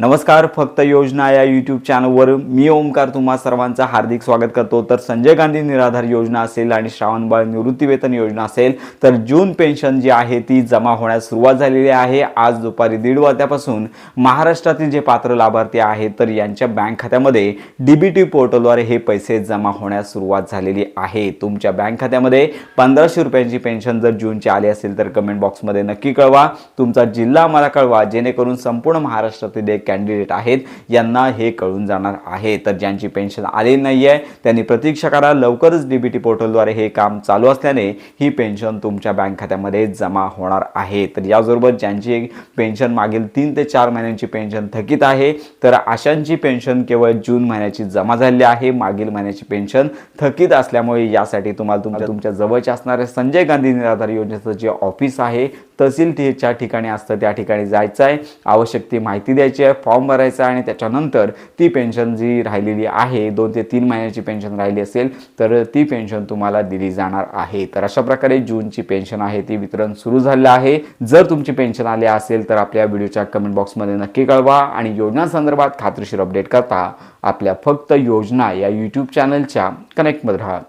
नमस्कार फक्त योजना या यूट्यूब चॅनलवर मी ओमकार तुम्हा सर्वांचं हार्दिक स्वागत करतो. तर संजय गांधी निराधार योजना असेल आणि श्रावणबाळ निवृत्तीवेतन योजना असेल तर जून पेन्शन जी आहे ती जमा होण्यास सुरुवात झालेली आहे. आज दुपारी दीड वाजल्यापासून महाराष्ट्रातील जे पात्र लाभार्थी आहेत तर यांच्या बँक खात्यामध्ये डीबीटी पोर्टलद्वारे हे पैसे जमा होण्यास सुरुवात झालेली आहे. तुमच्या बँक खात्यामध्ये पंधराशे रुपयांची पेन्शन जर जूनची आली असेल तर कमेंट बॉक्समध्ये नक्की कळवा. तुमचा जिल्हा आम्हाला कळवा जेणेकरून संपूर्ण महाराष्ट्रातील कॅन्डिडेट आहेत यांना हे कळून जाणार आहे. तर ज्यांची पेन्शन आलेली नाही आहे त्यांनी प्रतीक्षा करा. लवकरच डीबीटी पोर्टलद्वारे हे काम चालू असल्याने ही पेन्शन तुमच्या बँक खात्यामध्ये जमा होणार आहे. तर याचबरोबर ज्यांची पेन्शन मागील तीन ते चार महिन्यांची पेन्शन थकीत आहे तर अशांची पेन्शन केवळ जून महिन्याची जमा झालेली आहे. मागील महिन्याची पेन्शन थकीत असल्यामुळे यासाठी तुम्हाला तुमच्या तुमच्या जवळच्या असणाऱ्या संजय गांधी निराधार योजनेचं जे ऑफिस आहे तहसील च्या ठिकाणी असतं. त्या ठिकाणी जायचं आहे आवश्यक ती माहिती द्यायची आहे. फॉर्म भरायचा आणि त्याच्यानंतर ती पेन्शन जी राहिलेली आहे दोन ते तीन महिन्याची पेन्शन राहिली असेल तर ती पेन्शन तुम्हाला दिली जाणार आहे. तर अशा प्रकारे जूनची पेन्शन आहे ती वितरण सुरू झालेलं आहे. जर तुमची पेन्शन आली असेल तर आपल्या व्हिडिओच्या कमेंट बॉक्समध्ये नक्की कळवा आणि योजनांसंदर्भात खात्रीशीर अपडेट करता आपल्या फक्त योजना या यूट्यूब चॅनलच्या कनेक्टमध्ये राहा.